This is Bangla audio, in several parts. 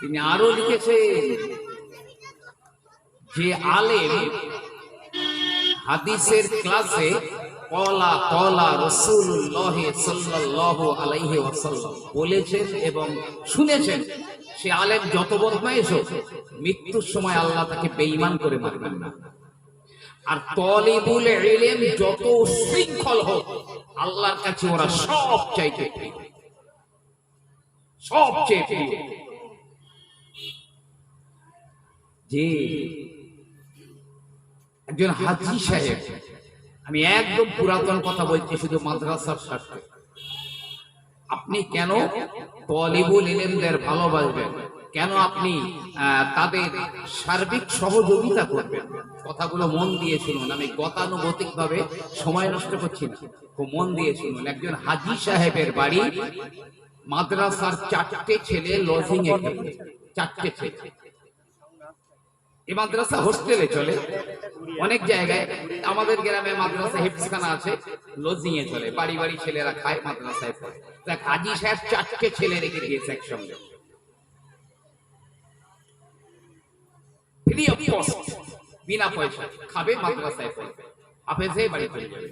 তিনি আরও লিখেছেন যে আলেম হাদিসের ক্লাসে কলা কলা রসুল্লাহ সাল্লাল্লাহু আলাইহি ওয়াসাল্লাম বলেছেন এবং শুনেছেন, সে আলেম যত বদমাইশ হোক মৃত্যুর সময় আল্লাহ তাকে বেঈমান করে মারবেন না। আর তলিবুল ইলম যত শৃঙ্খল হোক, আল্লাহর কাছে ওরা সব চাইতে প্রিয়। সবচেয়ে প্রিয় যে একজন হাজি সাহেব, আমি একদম পুরাতন কথা বলছি, শুধু মাদ্রাসার স্বার্থে আপনি কেন তলিবুল ইলেমদের ভালোবাসবেন? কেন আপনি তাদের সার্বিক সহযোগিতা করবেন? কথাগুলো মন দিয়ে শুনুন, আমি গতানুগতিক ভাবে সময় নষ্ট করছি না। খুব মন দিয়ে শুনুন, একজন হাজি সাহেবের বাড়ি মাদ্রাসার চারটে ছেলে লজিং এ চারটে ছেলে। এই মাদ্রাসা হোস্টেলে চলে। অনেক জায়গায় আমাদের গ্রামে মাদ্রাসা হেফসখানা আছে লজিং এ চলে। বাড়ি বাড়ি ছেলেরা খায়, মাদ্রাসায় পড়ে। সাহেব চারটে ছেলে রেখে দিয়েছে একসঙ্গে। বিনা পয়সা খাবে, মাদ্রাসায় পড়বে বাড়ি চলে যাবে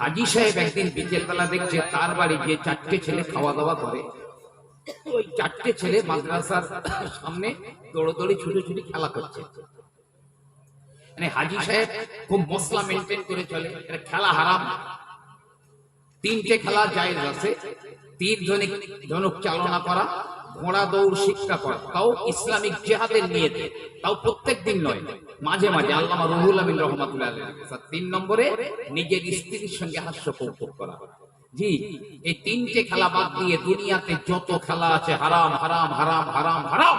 হাজি সাহেব একদিন বিকেল বেলা দেখছে তার বাড়ি যে চারটে ছেলে খাওয়া দাওয়া করে। ওই চারটে ছেলে মাদ্রাসার সামনে দৌড়দৌড়ি ছুটে ছুটে খেলা করছে। মানে হাজি সাহেব খুব মশলা মেনটেন করে চলে। এটা খেলা হারাম। তিনটে খেলা জায়েজ আছে। তীর ধনুক ধনুক চালনা করা, ঘোড়া দৌড় শিক্ষা করা। তাও ইসলামিক জেহাদের নিয়েতে। তাও প্রত্যেক দিন নয়। মাঝে মাঝে আল্লামা রুহুল আমিন রহমাতুল্লাহ তিন নম্বরে নিজের স্ত্রীর সঙ্গে হাস্য কৌতুক করা। জি, এই তিনটে খেলা বাদ দিয়ে দুনিয়াতে যত খেলা আছে, হারাম হারাম হারাম হারাম হারাম।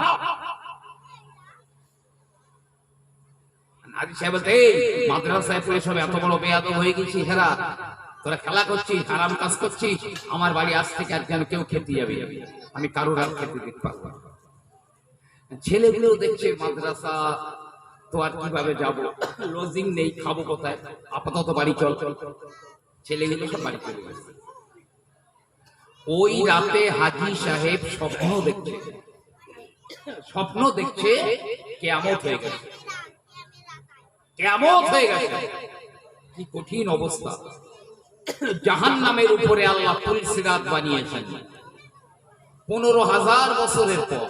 হাজি সাহেব এই, মাদ্রাসায় পড়ে সব এত বড় বেয়াদব হয়ে গেছি হেরা। তোরা খেলা হারাম কাজ আমার বাড়ি আজ থেকে আর যেন কেউ খেতে যাবে আমি কারোর আর খেতে দিতে পারব ছেলেগুলো দেখছে, মাদ্রাসা, তো আর কীভাবে যাব? লজিং নেই, খাব কোথায়? আপাতত বাড়ি চল চল। ছেলেগুলো সব বাড়ি চলে গেছে। ওই রাতে হাজি সাহেব স্বপ্ন দেখছে। স্বপ্ন দেখছে কেয়ামত হয়ে গেছে। কেমন হয়ে গেছে। কি কঠিন অবস্থা। জাহান নামের উপরে আল্লাহ তুলসিরাত বানিয়েছেন। পনেরো হাজার বছরের পর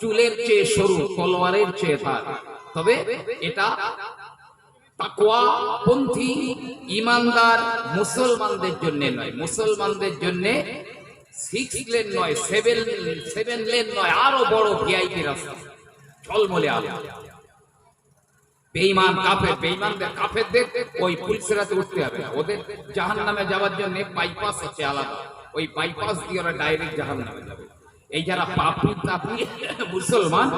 চুলের চেয়ে সরু, তলোয়ারের চেয়ে ধার তবে এটা তাকওয়া পন্থী ইমানদার মুসলমানদের জন্য নয়। মুসলমানদের জন্য সিক্স লেন নয় সেভেন সেভেন লেন নয়, আরও বড় ভিআইপি রাস্তা। আলো। বেঈমান কাফের কাফেরদের ওই পুলিশেরাতে উঠতে হবে ওদের জাহান নামে যাওয়ার জন্য বাইপাস আছে আলাদা। ওই বাইপাস দিয়ে ওরা ডাইরেক্ট জাহান নামে যাবে। এই যারা মুসলমান,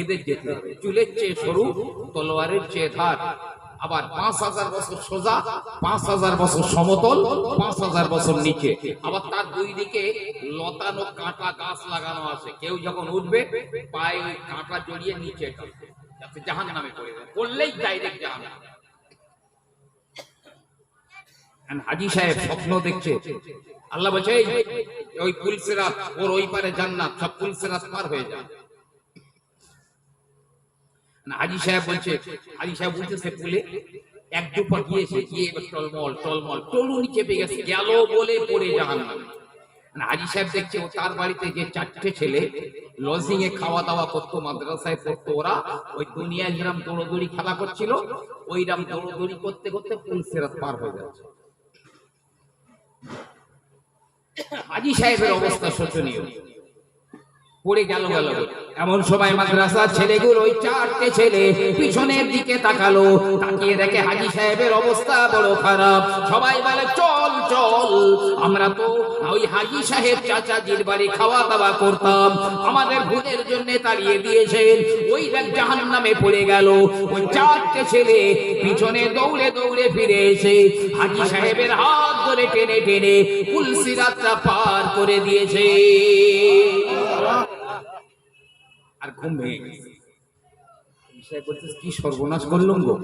এদের যেতে হবে। চুলের চেয়ে সরু, তলোয়ারের চেয়ে ধার আবার পাঁচ হাজার বছর সোজা পাঁচ হাজার বছর সমতল পাঁচ হাজার বছর নিচে। আবার তার দুই দিকে লতানো কাঁটা গাছ লাগানো আছে। কেউ যখন উঠবে পায়ে কাঁটা জড়িয়ে নিচে যাতে জাহান নামে পড়লেই ডাইরেক্ট জাহান হাজি সাহেব স্বপ্ন দেখছে। আল্লাহ বলছে "এই, ওই পুলসিরাত ওর ওই পারে জান্নাত সব পুলসিরাত পার হয়ে যায় হাজি সাহেব বলছে, হাজি সাহেব বলছে পুলে এক দুপা গিয়েছে, গিয়ে এবার টলমল টলমল, টলুনি চেপে গেছে, গেল বলে পড়ে নামে মানে হাজি সাহেব দেখছে ও তার বাড়িতে যে চারটে ছেলে লজিং এ খাওয়া দাওয়া করতো, মাদ্রাসায় পড়তো, ওরা ওই দুনিয়ায় যেরাম দৌড়দৌড়ি খেলা করছিল, ওইরাম দৌড়দৌড়ি করতে করতে পুলসেরাত পার হয়ে যাচ্ছে হাজি সাহেবের অবস্থা শোচনীয়। পড়ে গেল গেল। এমন সময় মাদ্রাসার ছেলেগুলো ওই চারটে ছেলে পিছনের দিকে তাকালো। তাকিয়ে দেখে হাজি সাহেবের অবস্থা বড় খারাপ। সবাই বলে, চল চল। আমরা তো ওই হাজি সাহেব চাচাজির বাড়ি খাওয়া দাওয়া করতাম। আমাদের ভূতের জন্য তাড়িয়ে দিয়েছেন। ওই দেখ জাহান নামে পড়ে গেল। ওই চারটে ছেলে পিছনে দৌড়ে দৌড়ে ফিরে এসে হাজি সাহেবের হাত ধরে টেনে টেনে তুলসি রাতটা পার করে দিয়েছে। আর ঘুম ভেঙে গেছে। সাহেব কি সর্বনাশ করলুম গো?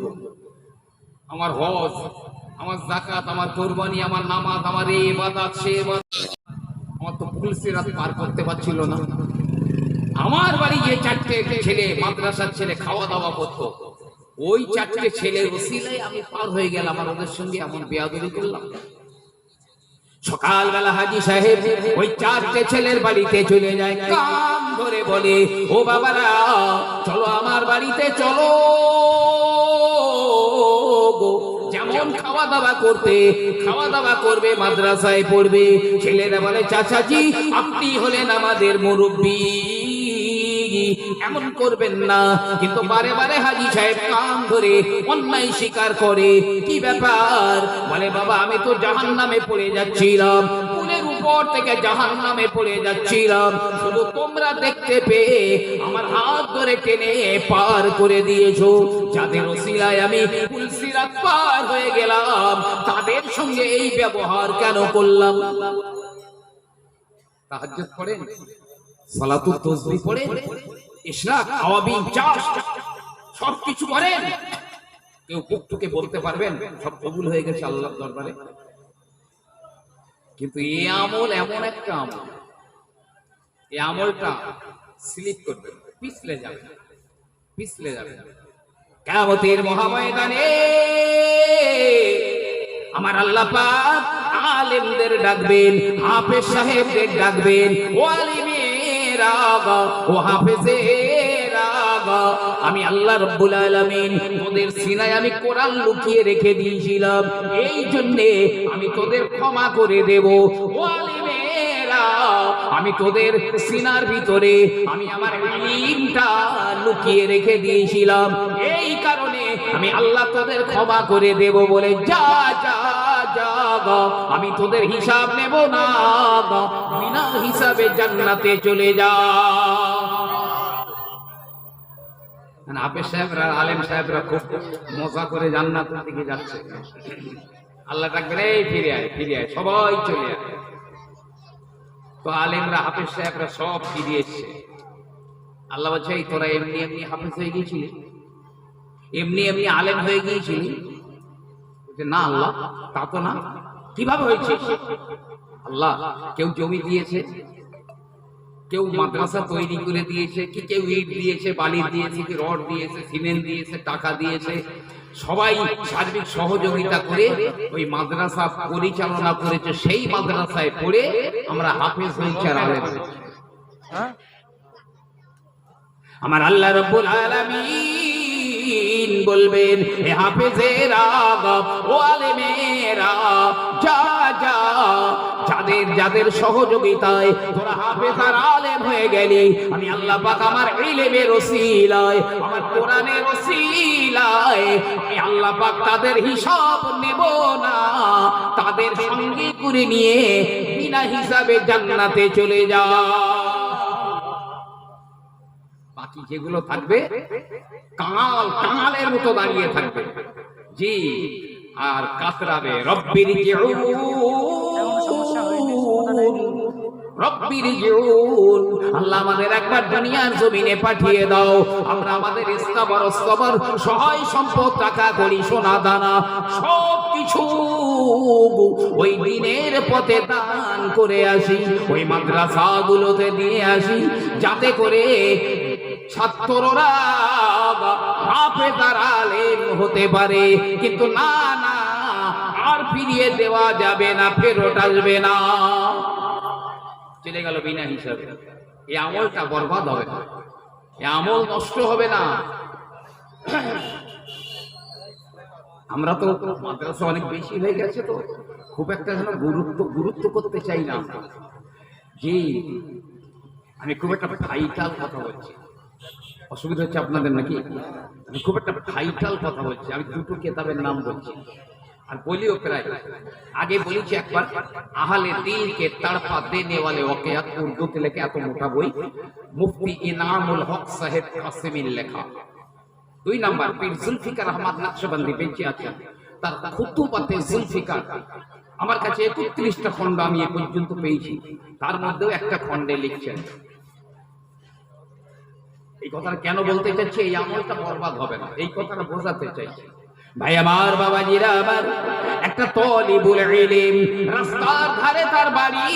আমার হজ, আমার জাকাত আমার কোরবানি, আমার নামাজ, আমার এই ইবাদত সে আমার তো পুলিশের রাত পার করতে পারছিল না। আমার বাড়ি যে চারটে ছেলে, মাদ্রাসার ছেলে খাওয়া দাওয়া করতো। ওই চারটে ছেলের ওসিলায় আমি পার হয়ে গেলাম আর ওদের সঙ্গে এমন বেয়াদবি করলাম। সকালবেলা হাজি সাহেব ওই চারটে ছেলের বাড়িতে চলে যায়। কান ধরে বলে, ও বাবারা, চলো আমার বাড়িতে, চলো। যেমন খাওয়া দাওয়া করতে খাওয়া দাওয়া করবে, মাদ্রাসায় পড়বে। ছেলেরা বলে, চাচাজি, আপনি হলেন আমাদের মুরব্বী। এমন করবেন না। কিন্তু বারে বারে হাজি সাহেব কান ধরে অন্যায় স্বীকার করে, কি ব্যাপার? বলে, বাবা, আমি তো জাহান নামে পড়ে যাচ্ছিলাম, পুলের উপর থেকে জাহান নামে পড়ে যাচ্ছিলাম। শুধু তোমরা দেখতে পেয়ে আমার হাত ধরে টেনে পার করে দিয়েছ। যাদের আমি তাদের সঙ্গে এই ব্যবহার কেন করলাম? সালাতুত তসবিহ পড়েন, ইশরাক আওয়াবিন চাষ সব কিছু করেন। কেউ বলতে পারবেন, সব কবুল হয়ে গেছে আল্লাহর দরবারে। কিন্তু আমল এমন একটা আমল। আমলটা স্লিপ করবে পিছলে যাবে পিছলে যাবে কেমতের মহাময়দানে আমার আল্লাহ পাক আলেমদের ডাকবেন, হাফেজ সাহেবদের ডাকবেন ও আমি আল্লাহ রব্বুল আলামিন তোদের সিনায় আমি কোরআন লুকিয়ে রেখে দিয়েছিলাম। এই জন্যে আমি তোদের ক্ষমা করে দেব। আমি তোদের সিনার ভিতরে আমি আমার লুকিয়ে রেখে দিয়েছিলাম। এই কারণে আমি আল্লাহ তোদের ক্ষমা করে দেব বলে, যা যা যা গো। আমি তোদের হিসাব নেব না গো। বিনা হিসাবে জান্নাতে চলে যা মানে হাফেজ সাহেবরা, আলেম সাহেবরা খুব মজা করে জান্নাতের দিকে যাচ্ছে আল্লাহ ডাকবেন, এই, ফিরে আয় ফিরে আয়, সবাই চলে আয় তো আলেমরা, হাফেজ সাহেবরা সব ফিরে এসছে আল্লাহ বলছে, এই, তোরা এমনি এমনি হাফেজ হয়ে গিয়েছিলি এমনি এমনি আলেম হয়ে গিয়েছিলি না আল্লাহ তা তো না। কীভাবে হয়েছে? আল্লাহ কেউ জমি দিয়েছে কেউ মাদ্রাসা তৈরি করে দিয়েছে কি কেউ ইট দিয়েছে বালি দিয়েছে কি রড দিয়েছে সিমেন্ট দিয়েছে টাকা দিয়েছে। সবাই সার্বিক সহযোগিতা করে ওই মাদ্রাসা পরিচালনা করেছে। সেই মাদ্রাসায় পড়ে আমরা হাফেজ হয়েছি আর আলেম আমার আল্লাহ রব্বুল আলামিন বলবেন হে হাফেজেরা ও আলেমেরা যা যা, যাদের যাদের সহযোগিতায় তোরা হাফেজ আর আলেম হয়ে গেলি, আমি আল্লাহ পাক আমার ইলমের ওসিলায়, আমার কোরআনের ওসিলায়, আমি আল্লাহ পাক তাদের হিসাব নেব না, তাদের সঙ্গে করে নিয়ে বিনা হিসাবে জান্নাতে চলে যা। বাকি যেগুলো থাকবে, কাঙাল কাঙালের মতো দাঁড়িয়ে থাকবে। জি, আর কাতরাবে, রব্বির রব্বির আল্লাহ আমাদের একবার দুনিয়ার জমিনে পাঠিয়ে দাও। আমরা আমাদের সহায় সম্পদ টাকা করি, সোনা দানা সব কিছু ওই দিনের পথে দান করে আসি, ওই মাদ্রাসা গুলোতে দিয়ে আসি, যাতে করে ছাত্ররা হাফেজার আলেম হতে পারে। কিন্তু না না, আর ফিরিয়ে দেওয়া যাবে না, ফেরত আসবে না। চলে গেল বিনা হিসাবে। এই আমলটা বরবাদ হবে না। এই আমল নষ্ট হবে না। আমরা তো মাদ্রাসা অনেক বেশি হয়ে গেছে তো। খুব একটা যেন গুরুত্ব গুরুত্ব করতে চাই না জি, আমি খুব একটা ভাইটাল কথা বলছি। অসুবিধা হচ্ছে আপনাদের নাকি? আমি খুব একটা ভাইটাল কথা বলছি। আমি দুটো কেতাবের নাম বলছি। আর বলিও প্রায়। আগে বলেছি একবার, আহলে দিল কে তড়পা দেনে वाले ওয়াকিয়াত উর্দুতে লেখা এত মোটা বই। মুফতি ইনামুল হক সাহেব কাসিমির লেখা। দুই নাম্বার, পীর জুলফিকার আহমদ নকশবন্দি বেঁচে আছেন। তার খুতুবাতে জুলফিকার। আমার কাছে একত্রিশটা খণ্ড আমি এ পর্যন্ত পেয়েছি। তার মধ্যেও একটা খণ্ডে লিখছেন। এই কথাটা কেন বলতে চাচ্ছি এই আমলটা বরবাদ হবে না। এই কথাটা বোঝাতে চাইছি। ভাই আমার বাবাজিরা আমার একটা তলিবুল ইলিম রাস্তার ধারে তার বাড়ি।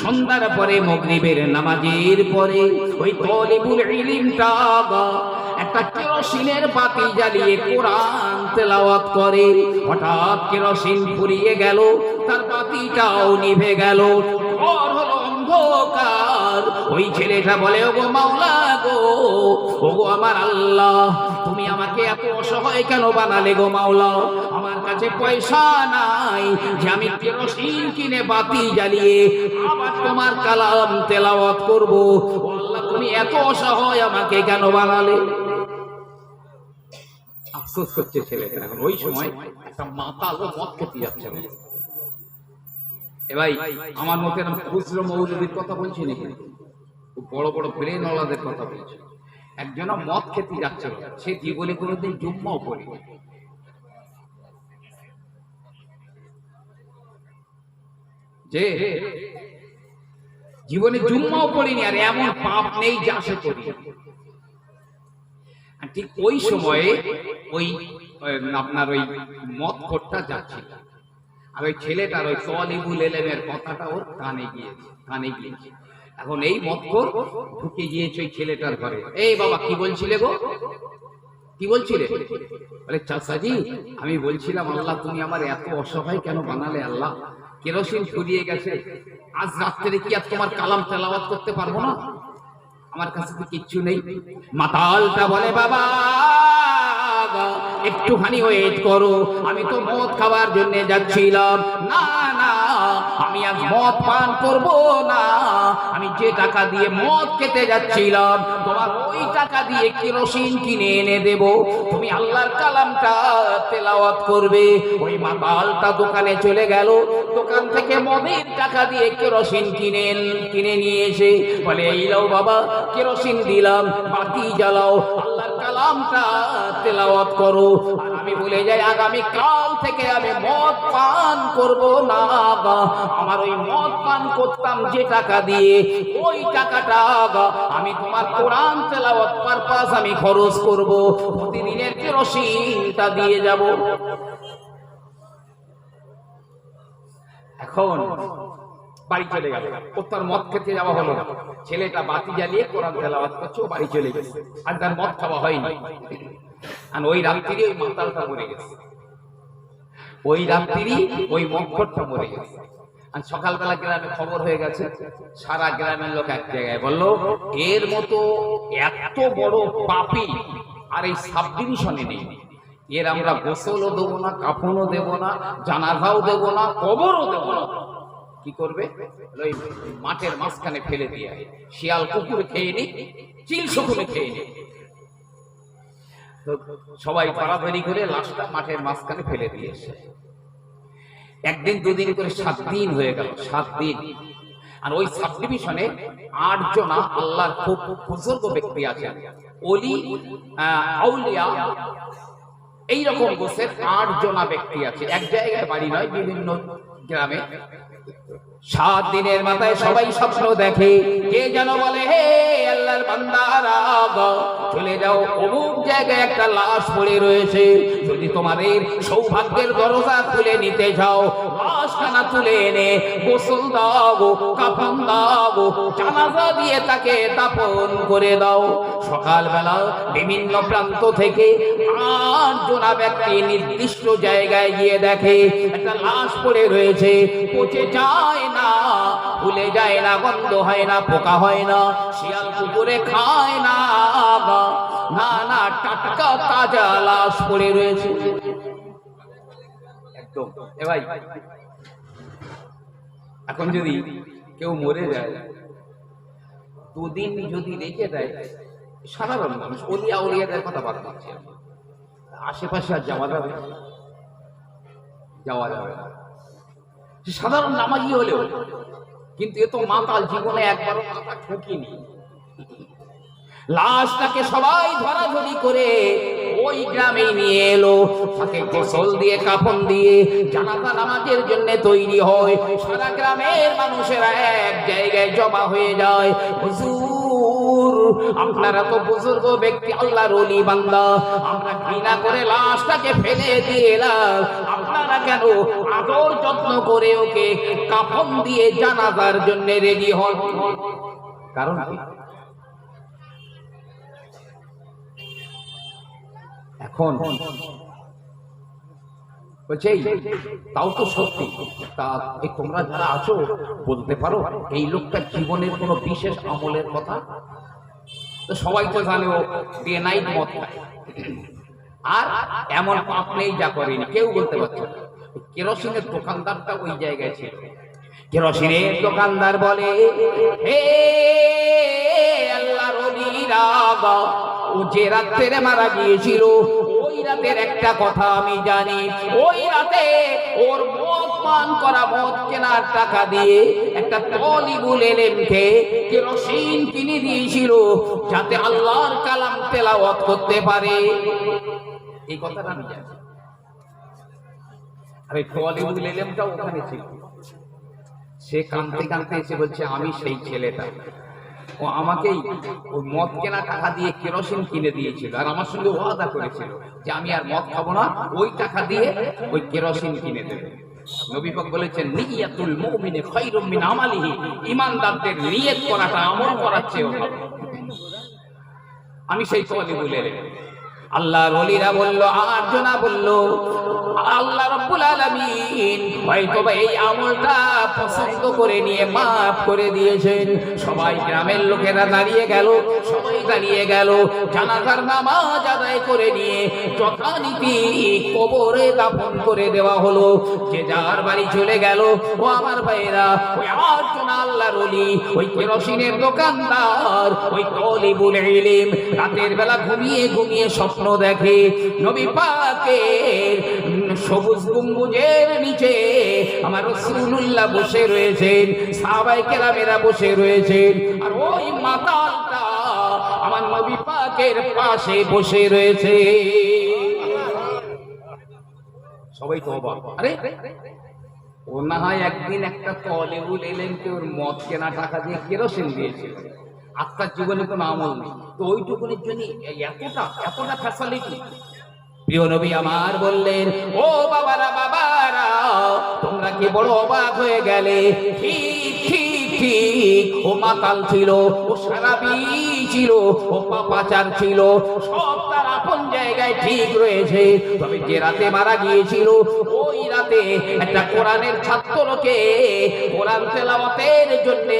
সন্ধ্যার পরে মগরিবের নামাজের পরে ওই তলিবুল ইলিমটা একটা কেরোসিনের বাতি জ্বালিয়ে কোরআন তেলাওয়াত করে। হঠাৎ কেরোসিন ফুরিয়ে গেল তার বাতিটাও নিভে গেল। ঘর হলো অন্ধকার। ওই ছেলেটা বলে, ওগো মাওলা গো, ওগো আমার আল্লাহ, তুমি আমাকে এত অসহায় কেন বানালে গো মাওলা? আমার কাছে পয়সা নাই যে আমি কেরোসিন কিনে বাতি জ্বালিয়ে আবার তোমার কালাম তেলাওয়াত করব। আল্লাহ, তুমি এত অসহায় আমাকে কেন বানালে? আফসোস করছে ছেলেটা। এখন ওই সময় একটা মাতাল মদ খেতে যাচ্ছে। আমার মতে খুচরো কথা বলছি খুব বড় বড় ওলাদের কথা একজন মদ খেতে যাচ্ছিল সে জীবনে কোনোদিন জুম্মাও করি যে জীবনে জুম্মাও পড়িনি আর এমন পাপ নেই যা সে করি ঠিক ওই সময়ে ওই ওই আপনার ওই মদ খোরটা যাচ্ছিল আর ওই ছেলেটার ওই তলিবুল এলেমের কথাটা ওর কানে গিয়েছে কানে গিয়েছে। এখন এই মক্কর ঢুকে গিয়েছে ওই ছেলেটার ঘরে। এই বাবা, কি বলছিলে গো? কি বলছিলে? বলে, চাচাজি, আমি বলছিলাম, আল্লাহ, তুমি আমার এত অসহায় কেন বানালে আল্লাহ? কেরোসিন ফুরিয়ে গেছে। আজ রাত্রে কি আর তোমার কালাম তেলাওয়াত করতে পারব না? আমার কাছে তো কিচ্ছু নেই। মাতালটা বলে, বাবা! একটুখানি ওয়েট করো। আমি তো মদ খাওয়ার জন্য যাচ্ছিলাম। না না, আমি আজ মদ পান করব না। আমি যে টাকা দিয়ে মদ খেতে যাচ্ছিলাম, তোমার ওই টাকা দিয়ে কেরোসিন কিনে এনে দেব। তুমি আল্লাহর কালামটা তেলাওয়াত করবে। ওই মাতালটা দোকানে চলে গেল। দোকান থেকে মদের টাকা দিয়ে কেরোসিন কিনে কিনে নিয়ে এসে বলে, এই লাও বাবা, কেরোসিন দিলাম বাতি জ্বালাও কালামটা তেলাওয়াত করো। আমি বলে যাই, আগামী কাল থেকে আমি মদ পান করব না। আমার ওই মদ পান করতাম যে টাকা দিয়ে, ওই টাকাটা আমি তোমার কোরআন তেলাওয়াত পারপাস আমি খরচ করব। প্রতিদিনের কেরোসিনটা দিয়ে যাব। এখন বাড়ি চলে গেল। ও তার মদ খেতে যাওয়া হলো। ছেলেটা বাতি জ্বালিয়ে কোরআন তেলাওয়াত করছে, ও বাড়ি চলে গেছে। আর তার মদ খাওয়া হয়নি। আর ওই রাত্রি ওই মাতালটা মরে গেছে। ওই রাত্রি ওই মক্ষরটা মরে গেছে। আর সকালবেলা গ্রামে খবর হয়ে গেছে, সারা গ্রামের লোক এক জায়গায় বলল, এর মতো এত বড় পাপি আর এই সাব ডিভিশনে নেই। এর আমরা গোসলও দেবো না, কাফনও দেবো না, জানাজাও দেবো না, কবরও দেবো না। কি করবে? ওই মাঠের মাঝখানে ফেলে দিয়ে শিয়াল কুকুর খেয়ে নি, চিল শকুনে খেয়ে নি। তো সবাই পাড়াপাড়ি করে লাশটা মাঠের মাঝখানে ফেলে দিয়েছে একদিন, দুদিন করে সাত দিন হয়ে গেল, সাত দিন। আর ওই সাব ডিভিশনে আট জনা আল্লাহর খুব বুজুর্গ ব্যক্তি আছেন। অলি আউলিয়া, এইরকম গোছের আট জনা ব্যক্তি আছে। এক জায়গায় বাড়ি নয়, বিভিন্ন গ্রামে। সাত দিনের মাথায় সবাই স্বপ্ন দেখে। কে যেন বলে, হে আল্লাহর বান্দারা চলে যাও, অমুক জায়গায় একটা লাশ পড়ে রয়েছে। যদি তোমাদের সৌভাগ্যের দরজা খুলে নিতে যাও লাশখানা তুলে এনে গোসল দাও, কাফন দাও, জানাজা দিয়ে তাকে দাপন করে দাও। সকালবেলা বিভিন্ন প্রান্ত থেকে আট জনা ব্যক্তি নির্দিষ্ট জায়গায় গিয়ে দেখে, একটা লাশ পড়ে রয়েছে। পচে যায় না ভুলে যায় না, গন্ধ হয় না, পোকা হয় না, শিয়াল কুকুরে খায় না না না টাটকা তাজা লাশ পড়ে রয়েছে। একদম। এ ভাই এখন যদি কেউ মরে যায়, দুদিন যদি রেখে দেয়, সাধারণ মানুষ অলিয়া উলিয়াদের কথা বাদ দিচ্ছি আশেপাশে আর যাওয়া যাবে। যাওয়া যাবে না। সাধারণ নামাজি হলেও, কিন্তু এ তো মাতাল জীবনে একবারও মাথা ঠুকিনি। লাশটাকে সবাই ধরাধরি করে ওই গ্রামে নিয়ে এলো। তাকে গোসল দিয়ে, কাফন দিয়ে, জানাজা নামাজের জন্য তৈরি হয়। সারা গ্রামের মানুষেরা এক জায়গায় জমা হয়ে যায়। আপনারা তো বুজুর্গ ব্যক্তি, আল্লাহর ওলি বান্দা। আমরা ঘৃণা করে লাশটাকে ফেলে দিয়ে এলাম। আপনারা কেন আদর যত্ন করে ওকে কাফন দিয়ে জানাজার জন্য রেডি হন? কারণ এখন বলছে তাও তো সত্যি। তা এই তোমরা যারা আছো, বলতে পারো, এই লোকটার জীবনের কোনো বিশেষ আমলের কথা? সবাই তো জানে ও ডে নাইট খায়। আর এমন পাপ নেই যা করেনি। কেউ বলতে পারছে কেরোসিনের দোকানদারটা ওই জায়গায় ছিল। কেরোসিনের দোকানদার বলে, হে আল্লাহর যে রাত্রে মারা গিয়েছিল, ওই রাতের একটা কথা আমি জানি। ওই রাতে ওর মদ পান করা, মদ কেনার টাকা দিয়ে একটা তলিবুল এলেমকে কেরোসিন কিনে দিয়েছিল, যাতে আল্লাহর কালাম তেলাওয়াত করতে পারে। এই কথাটা আমি জানি। আরে টলিউড এলেমটা ওখানে ছিল। সে কানতে কানতে এসে বলছে, আমি সেই ছেলেটা। ও আমাকেই ওই মদ কেনা টাকা দিয়ে কেরোসিন কিনে দিয়েছিল আর আমার সঙ্গে ওয়াদা করেছিল যে আমি আর মদ খাব না, ওই টাকা দিয়ে ওই কেরোসিন কিনে দেবে। নবীপক বলেছেন, নিয়াতুল মুমিনে খায়রুম মিন আমালিহি। ইমানদারদের নিয়ত করাটা আমল করার চেয়েও ভালো। আমি সেই কলি বলে আল্লাহর ওলিরা বলল, আর জনা বলল, আল্লাহ রাব্বুল আলামিন হয়তো এই আমলটা পছন্দ করে নিয়ে মাফ করে দিয়েছেন। সবাই গ্রামের লোকেরা দাঁড়িয়ে গেল, সবাই দাঁড়িয়ে গেল, জানাজার নামাজ আদায় করে নিয়ে যথানীতি কবরে দাফন করে দেওয়া হলো। যে যার বাড়ি চলে গেল, ও আমার ভাইরা ওই আটজন আল্লাহর ওলি, ওই কেরোসিনের দোকানদার, ওই তলিবুল ইলিম, রাতের বেলা ঘুমিয়ে ঘুমিয়ে স্বপ্ন দেখে নবী পাকের সবুজ গম্বুজের নিচে আমার রাসূলুল্লাহ বসে রয়েছেন, সাহাবায়ে কেরামেরা বসে রয়েছেন, আর ওই মাতালটা আমার নবী পাকের পাশে বসে রয়েছে। সবাই তো অবাক। আরে, ও না হয় একদিন একটা তলেবুল এলেন কে ওর মদ কেনা টাকা দিয়ে কেরোসিন দিয়েছিল? আত্মার জীবনে কোনো আমল নেই। তো ওইটুকুনের জন্য এতটা এতটা ফ্যাসিলিটি প্রিয় নবী আমার বললেন, ও বাবারা বাবারা, তোমরা কি বড় অবাক হয়ে গেলে? ও মাতাল ছিল, ও ছিল ও ছিল, সব তার আপন জায়গায় ঠিক রয়েছে। তবে যে রাতে মারা গিয়েছিল, ওই রাতে একটা কোরআনের ছাত্রকে কোরআন তেলাওয়াতের জন্য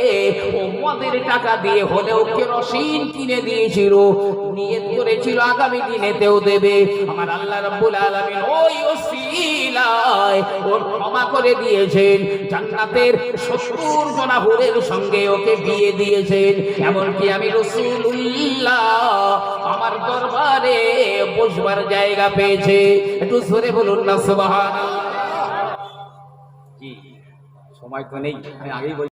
মদের টাকা দিয়ে হলেও কেরোসিন কিনে দিয়েছিল, নিয়ত করেছিল আগামী দিনেতেও দেবে। আমার আল্লাহ রাব্বুল আলামিন ওই ওসিলায় ওর ক্ষমা করে দিয়েছেন, জান্নাতের 70 জনা হুরের সঙ্গে ওকে বিয়ে দিয়েছেন। এমনকি আমি রাসূলুল্লাহ আমার দরবারে বসবার জায়গা পেয়েছে। একটু জোরে বলুন না, সুবহানাল্লাহ। সময় তো নেই আমি আগেই বল